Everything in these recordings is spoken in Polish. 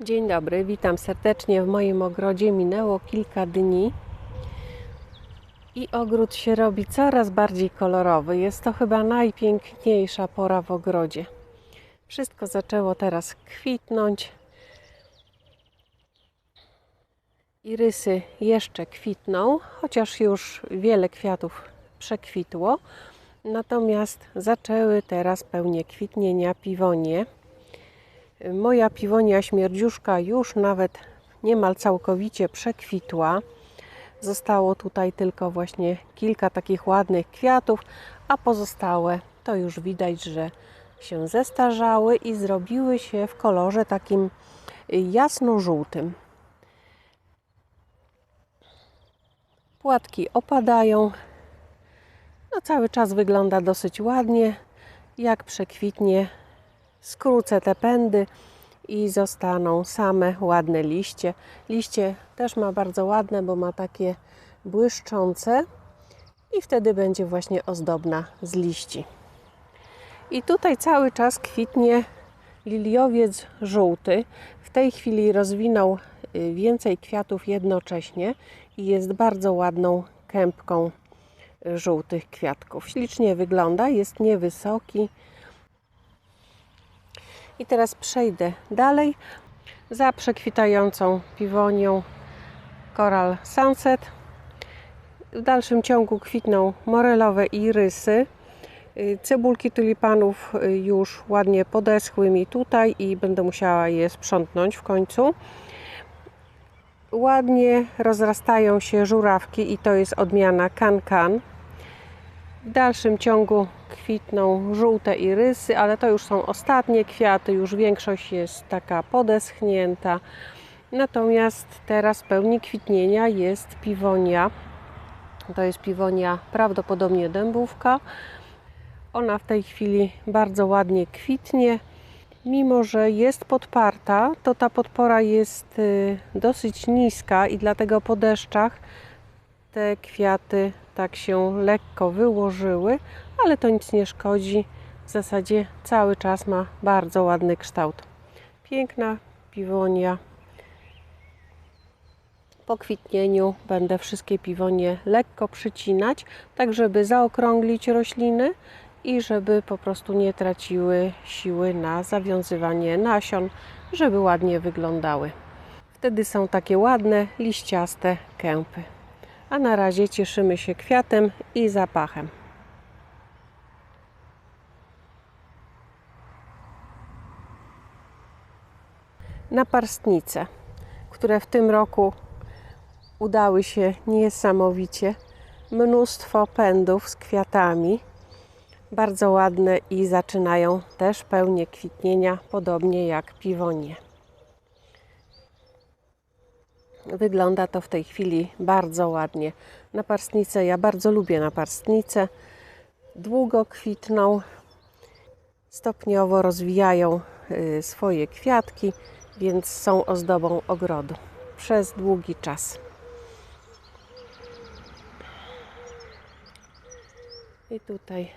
Dzień dobry, witam serdecznie w moim ogrodzie. Minęło kilka dni i ogród się robi coraz bardziej kolorowy. Jest to chyba najpiękniejsza pora w ogrodzie. Wszystko zaczęło teraz kwitnąć. Irysy jeszcze kwitną, chociaż już wiele kwiatów przekwitło. Natomiast zaczęły teraz pełnie kwitnienia piwonie. Moja piwonia śmierdziuszka już nawet niemal całkowicie przekwitła. Zostało tutaj tylko właśnie kilka takich ładnych kwiatów, a pozostałe to już widać, że się zestarzały i zrobiły się w kolorze takim jasno-żółtym. Płatki opadają. No cały czas wygląda dosyć ładnie. Jak przekwitnie, skrócę te pędy i zostaną same ładne liście. Liście też ma bardzo ładne, bo ma takie błyszczące i wtedy będzie właśnie ozdobna z liści. I tutaj cały czas kwitnie liliowiec żółty. W tej chwili rozwinął y, więcej kwiatów jednocześnie i jest bardzo ładną kępką żółtych kwiatków. Ślicznie wygląda, jest niewysoki. I teraz przejdę dalej za przekwitającą piwonią Coral Sunset. W dalszym ciągu kwitną morelowe irysy. Y, Cebulki tulipanów y, już ładnie podeschły mi tutaj i będę musiała je sprzątnąć w końcu. Ładnie rozrastają się żurawki i to jest odmiana kan-kan. W dalszym ciągu kwitną żółte irysy, ale to już są ostatnie kwiaty, już większość jest taka podeschnięta. Natomiast teraz w pełni kwitnienia jest piwonia. To jest piwonia prawdopodobnie dębówka. Ona w tej chwili bardzo ładnie kwitnie. Mimo, że jest podparta, to ta podpora jest y, dosyć niska i dlatego po deszczach te kwiaty tak się lekko wyłożyły, ale to nic nie szkodzi. W zasadzie cały czas ma bardzo ładny kształt. Piękna piwonia. Po kwitnieniu będę wszystkie piwonie lekko przycinać, tak żeby zaokrąglić rośliny i żeby po prostu nie traciły siły na zawiązywanie nasion, żeby ładnie wyglądały. Wtedy są takie ładne, liściaste kępy. A na razie cieszymy się kwiatem i zapachem. Naparstnice, które w tym roku udały się niesamowicie. Mnóstwo pędów z kwiatami, bardzo ładne i zaczynają też pełnię kwitnienia, podobnie jak piwonie. Wygląda to w tej chwili bardzo ładnie. Naparstnice, ja bardzo lubię naparstnice. Długo kwitną, stopniowo rozwijają y, swoje kwiatki, więc są ozdobą ogrodu przez długi czas. I tutaj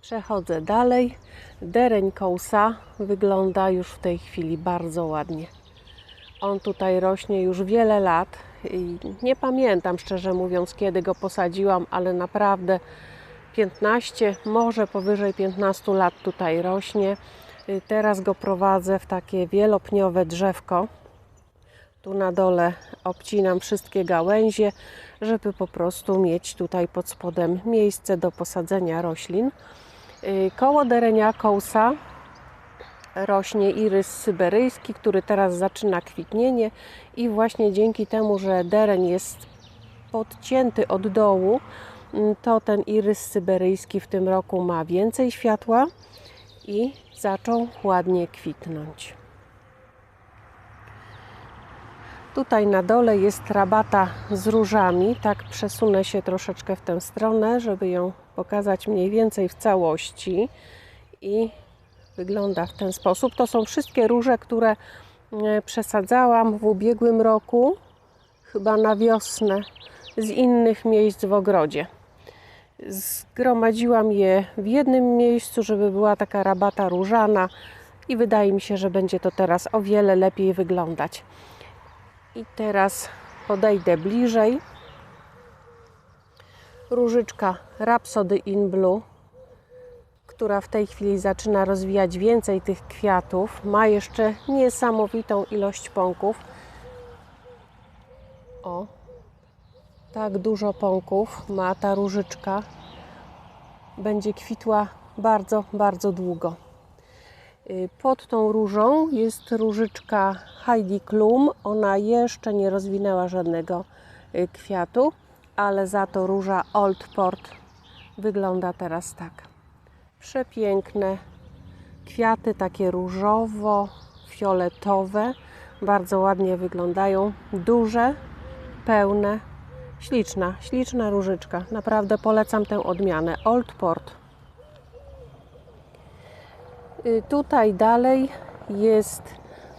przechodzę dalej. Dereń kołsa wygląda już w tej chwili bardzo ładnie. On tutaj rośnie już wiele lat i nie pamiętam szczerze mówiąc kiedy go posadziłam, ale naprawdę 15, może powyżej 15 lat tutaj rośnie. Y, Teraz go prowadzę w takie wielopniowe drzewko. Tu na dole obcinam wszystkie gałęzie, żeby po prostu mieć tutaj pod spodem miejsce do posadzenia roślin. Y, Koło derenia kołsa rośnie irys syberyjski, który teraz zaczyna kwitnienie i właśnie dzięki temu, że dereń jest podcięty od dołu, mm, to ten irys syberyjski w tym roku ma więcej światła i zaczął ładnie kwitnąć. Tutaj na dole jest rabata z różami. Tak przesunę się troszeczkę w tę stronę, żeby ją pokazać mniej więcej w całości. I wygląda w ten sposób. To są wszystkie róże, które e, przesadzałam w ubiegłym roku, chyba na wiosnę, z innych miejsc w ogrodzie. Zgromadziłam je w jednym miejscu, żeby była taka rabata różana i wydaje mi się, że będzie to teraz o wiele lepiej wyglądać. I teraz podejdę bliżej. Różyczka Rhapsody in Blue, która w tej chwili zaczyna rozwijać więcej tych kwiatów, ma jeszcze niesamowitą ilość pąków. O, tak dużo pąków ma ta różyczka. Będzie kwitła bardzo, bardzo długo. Y, Pod tą różą jest różyczka Heidi Klum. Ona jeszcze nie rozwinęła żadnego y, kwiatu, ale za to róża Old Port wygląda teraz tak. Przepiękne kwiaty, takie różowo-fioletowe. Bardzo ładnie wyglądają. Duże, pełne, śliczna, śliczna różyczka. Naprawdę polecam tę odmianę. Old Port. Y, Tutaj dalej jest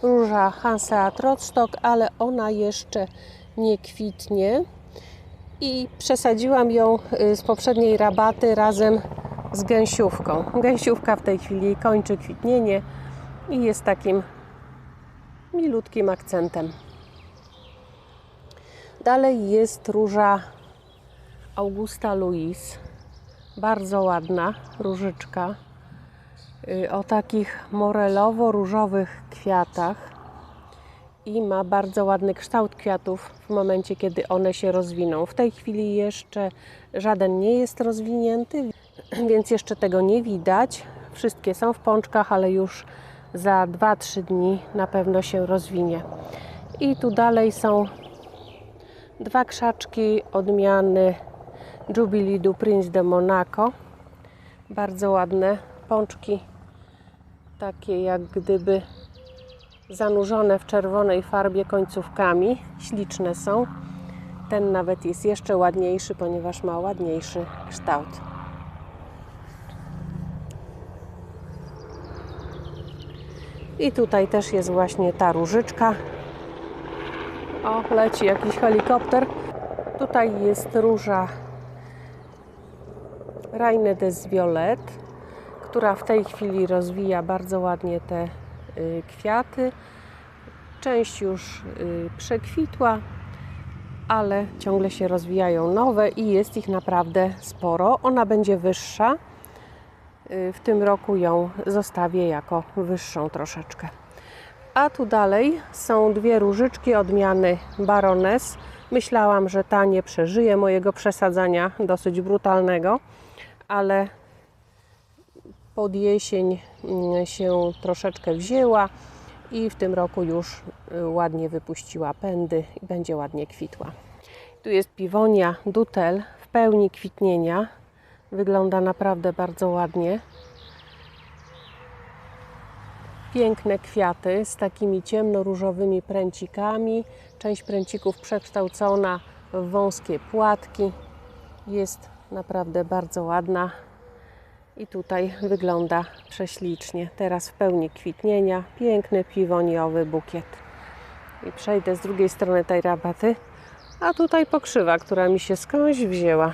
róża Hanseat Rostock, ale ona jeszcze nie kwitnie i przesadziłam ją y, z poprzedniej rabaty razem z gęsiówką. Gęsiówka w tej chwili kończy kwitnienie i jest takim milutkim akcentem. Dalej jest róża Augusta Louis. Bardzo ładna różyczka y, o takich morelowo-różowych kwiatach i ma bardzo ładny kształt kwiatów w momencie, kiedy one się rozwiną. W tej chwili jeszcze żaden nie jest rozwinięty, więc jeszcze tego nie widać. Wszystkie są w pączkach, ale już za 2-3 dni na pewno się rozwinie. I tu dalej są dwa krzaczki odmiany Jubilee du Prince de Monaco. Bardzo ładne pączki, takie jak gdyby zanurzone w czerwonej farbie końcówkami. Śliczne są. Ten nawet jest jeszcze ładniejszy, ponieważ ma ładniejszy kształt. I tutaj też jest właśnie ta różyczka. O, leci jakiś helikopter. Tutaj jest róża Reine des Violet, która w tej chwili rozwija bardzo ładnie te y, kwiaty. Część już y, przekwitła, ale ciągle się rozwijają nowe i jest ich naprawdę sporo. Ona będzie wyższa. W tym roku ją zostawię jako wyższą troszeczkę. A tu dalej są dwie różyczki odmiany Baroness. Myślałam, że ta nie przeżyje mojego przesadzania dosyć brutalnego, ale pod jesień mm, się troszeczkę wzięła i w tym roku już y, ładnie wypuściła pędy i będzie ładnie kwitła. Tu jest piwonia Dutel w pełni kwitnienia. Wygląda naprawdę bardzo ładnie. Piękne kwiaty z takimi ciemnoróżowymi pręcikami. Część pręcików przekształcona w wąskie płatki. Jest naprawdę bardzo ładna i tutaj wygląda prześlicznie. Teraz w pełni kwitnienia. Piękny piwoniowy bukiet. I przejdę z drugiej strony tej rabaty. A tutaj pokrzywa, która mi się skądś wzięła.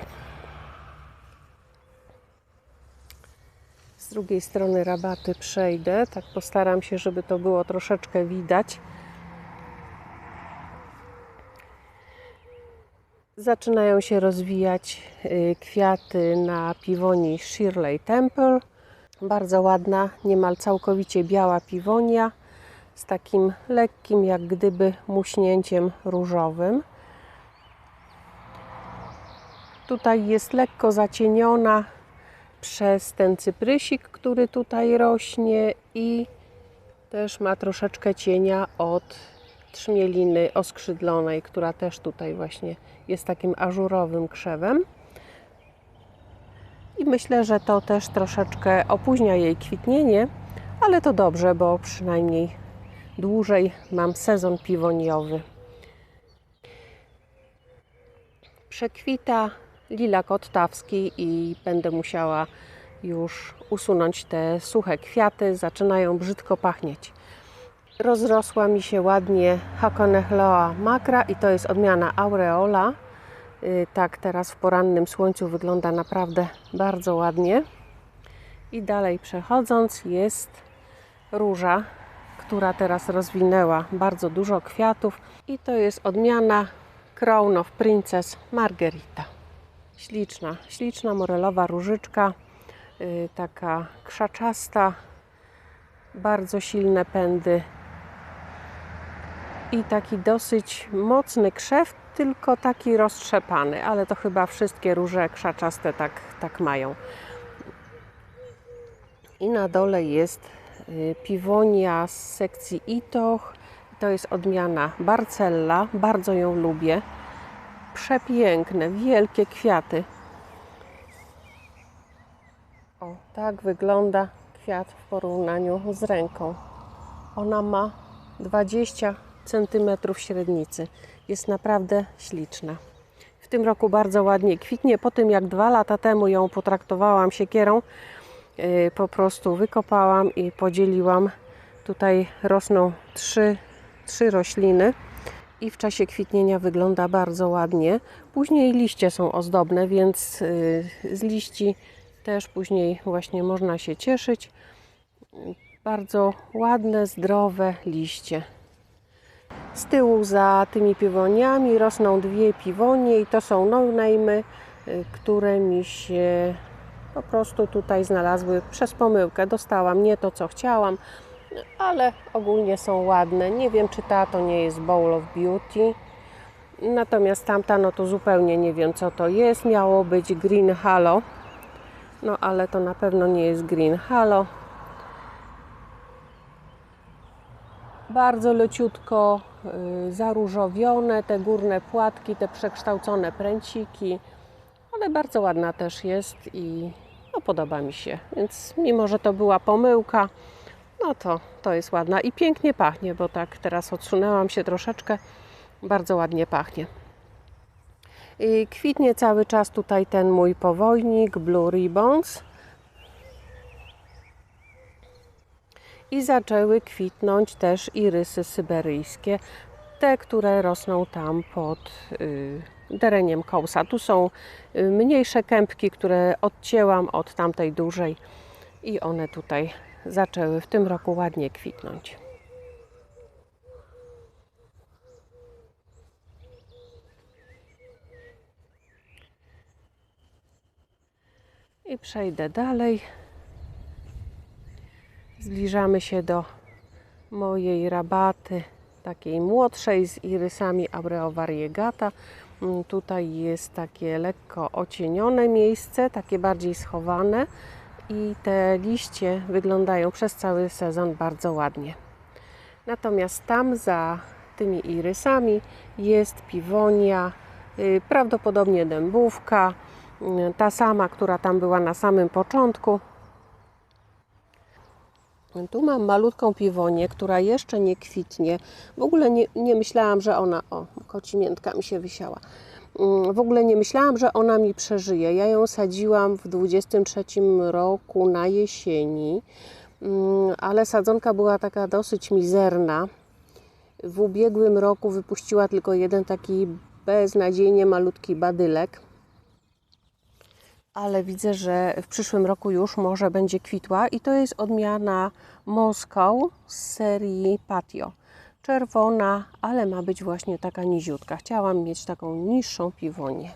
Drugiej strony rabaty przejdę. Tak postaram się, żeby to było troszeczkę widać. Zaczynają się rozwijać y, kwiaty na piwonii Shirley Temple. Bardzo ładna, niemal całkowicie biała piwonia z takim lekkim, jak gdyby muśnięciem różowym. Tutaj jest lekko zacieniona przez ten cyprysik, który tutaj rośnie i też ma troszeczkę cienia od trzmieliny oskrzydlonej, która też tutaj właśnie jest takim ażurowym krzewem. I myślę, że to też troszeczkę opóźnia jej kwitnienie, ale to dobrze, bo przynajmniej dłużej mam sezon piwoniowy. Przekwita lila kottawski i będę musiała już usunąć te suche kwiaty. Zaczynają brzydko pachnieć. Rozrosła mi się ładnie Hakonechloa makra i to jest odmiana Aureola. Y, Tak teraz w porannym słońcu wygląda naprawdę bardzo ładnie. I dalej przechodząc jest róża, która teraz rozwinęła bardzo dużo kwiatów i to jest odmiana Crown of Princess Margarita. Śliczna, śliczna morelowa różyczka, yy, taka krzaczasta, bardzo silne pędy i taki dosyć mocny krzew, tylko taki roztrzepany, ale to chyba wszystkie róże krzaczaste tak, tak mają. I na dole jest y, piwonia z sekcji Itoch. To jest odmiana Barcella. Bardzo ją lubię. Przepiękne, wielkie kwiaty. O, tak wygląda kwiat w porównaniu z ręką. Ona ma 20 cm średnicy. Jest naprawdę śliczna. W tym roku bardzo ładnie kwitnie. Po tym jak dwa lata temu ją potraktowałam siekierą, yy, po prostu wykopałam i podzieliłam. Tutaj rosną trzy, trzy rośliny i w czasie kwitnienia wygląda bardzo ładnie. Później liście są ozdobne, więc yy, z liści też później właśnie można się cieszyć. Bardzo ładne, zdrowe liście. Z tyłu za tymi piwoniami rosną dwie piwonie i to są no-name'y, y, które mi się po prostu tutaj znalazły przez pomyłkę. Dostałam nie to, co chciałam, ale ogólnie są ładne. Nie wiem, czy ta to nie jest Bowl of Beauty. Natomiast tamta, no to zupełnie nie wiem, co to jest. Miało być Green Halo, no ale to na pewno nie jest Green Halo. bardzo leciutko y, zaróżowione, te górne płatki, te przekształcone pręciki, ale bardzo ładna też jest i no, podoba mi się. Więc mimo, że to była pomyłka, no to, to jest ładna i pięknie pachnie, bo tak teraz odsunęłam się troszeczkę, bardzo ładnie pachnie. I kwitnie cały czas tutaj ten mój powojnik Blue Ribbons. i zaczęły kwitnąć też irysy syberyjskie, te, które rosną tam pod y, dereniem kołsa. Tu są y, mniejsze kępki, które odcięłam od tamtej dużej i one tutaj zaczęły w tym roku ładnie kwitnąć. I przejdę dalej. Zbliżamy się do mojej rabaty, takiej młodszej z irysami Abreo variegata. Mm, Tutaj jest takie lekko ocienione miejsce, takie bardziej schowane i te liście wyglądają przez cały sezon bardzo ładnie. Natomiast tam za tymi irysami jest piwonia, y, prawdopodobnie dębówka, y, ta sama, która tam była na samym początku. Tu mam malutką piwonię, która jeszcze nie kwitnie. W ogóle nie, nie myślałam, że ona. O, kocimiętka mi się wysiała. Mm, W ogóle nie myślałam, że ona mi przeżyje. Ja ją sadziłam w 23 roku na jesieni, Mm, ale sadzonka była taka dosyć mizerna. W ubiegłym roku wypuściła tylko jeden taki beznadziejnie malutki badylek ale widzę, że w przyszłym roku już może będzie kwitła i to jest odmiana Moskow z serii Patio. Czerwona, ale ma być właśnie taka niziutka. Chciałam mieć taką niższą piwonię.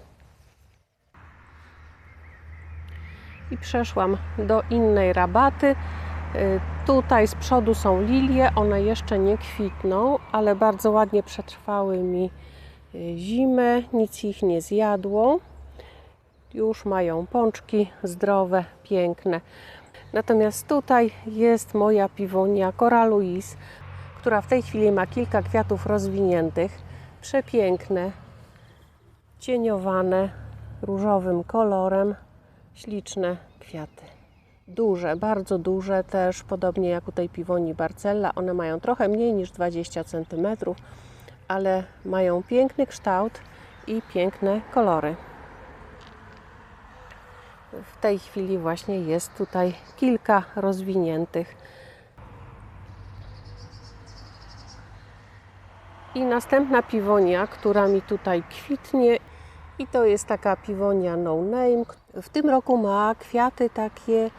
I przeszłam do innej rabaty. Y, Tutaj z przodu są lilie, one jeszcze nie kwitną, ale bardzo ładnie przetrwały mi y, zimę, nic ich nie zjadło już mają pączki zdrowe, piękne. Natomiast tutaj jest moja piwonia Cora Louise, która w tej chwili ma kilka kwiatów rozwiniętych, przepiękne, cieniowane różowym kolorem, śliczne kwiaty. Duże, bardzo duże też, podobnie jak u tej piwoni Barcella. One mają trochę mniej niż 20 cm, ale mają piękny kształt i piękne kolory. W tej chwili właśnie jest tutaj kilka rozwiniętych. I następna piwonia, która mi tutaj kwitnie, i to jest taka piwonia no name. W tym roku ma kwiaty takie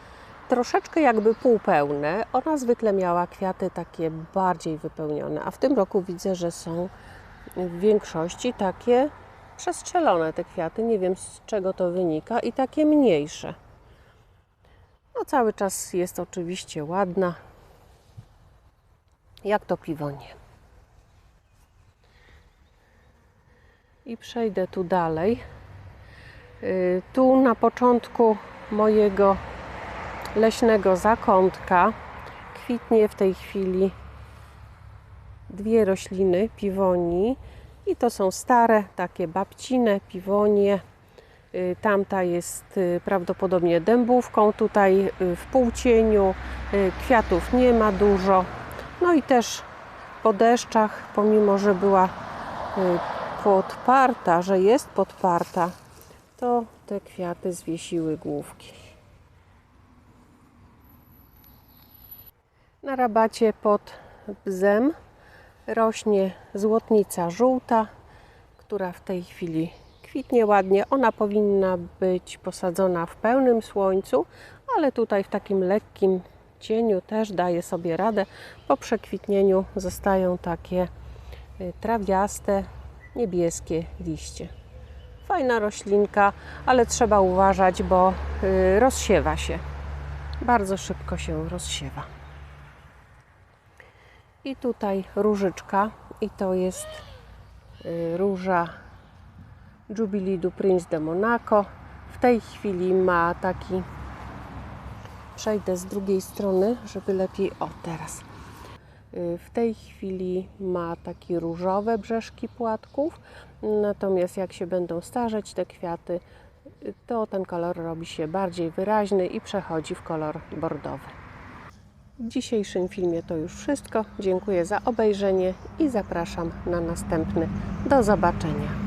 troszeczkę jakby półpełne. Ona zwykle miała kwiaty takie bardziej wypełnione, a w tym roku widzę, że są w większości takie przestrzelone te kwiaty. Nie wiem z czego to wynika i takie mniejsze. No cały czas jest oczywiście ładna. Jak to piwonie. I przejdę tu dalej. Y, Tu na początku mojego leśnego zakątka kwitnie w tej chwili dwie rośliny piwonii i to są stare, takie babcine piwonie. Y, Tamta jest y, prawdopodobnie dębówką, tutaj w półcieniu, kwiatów nie ma dużo. No i też po deszczach, pomimo że była podparta, że jest podparta, to te kwiaty zwiesiły główki. Na rabacie pod bzem rośnie złotnica żółta, która w tej chwili kwitnie ładnie. Ona powinna być posadzona w pełnym słońcu, ale tutaj w takim lekkim cieniu też daje sobie radę. Po przekwitnieniu zostają takie y, trawiaste, niebieskie liście. Fajna roślinka, ale trzeba uważać, bo y, rozsiewa się. Bardzo szybko się rozsiewa. I tutaj różyczka i to jest y, róża Jubilee du Prince de Monaco. W tej chwili ma taki przejdę z drugiej strony, żeby lepiej o teraz. Y, W tej chwili ma takie różowe brzeszki płatków, natomiast jak się będą starzeć te kwiaty, to ten kolor robi się bardziej wyraźny i przechodzi w kolor bordowy. W dzisiejszym filmie to już wszystko. Dziękuję za obejrzenie i zapraszam na następny. Do zobaczenia.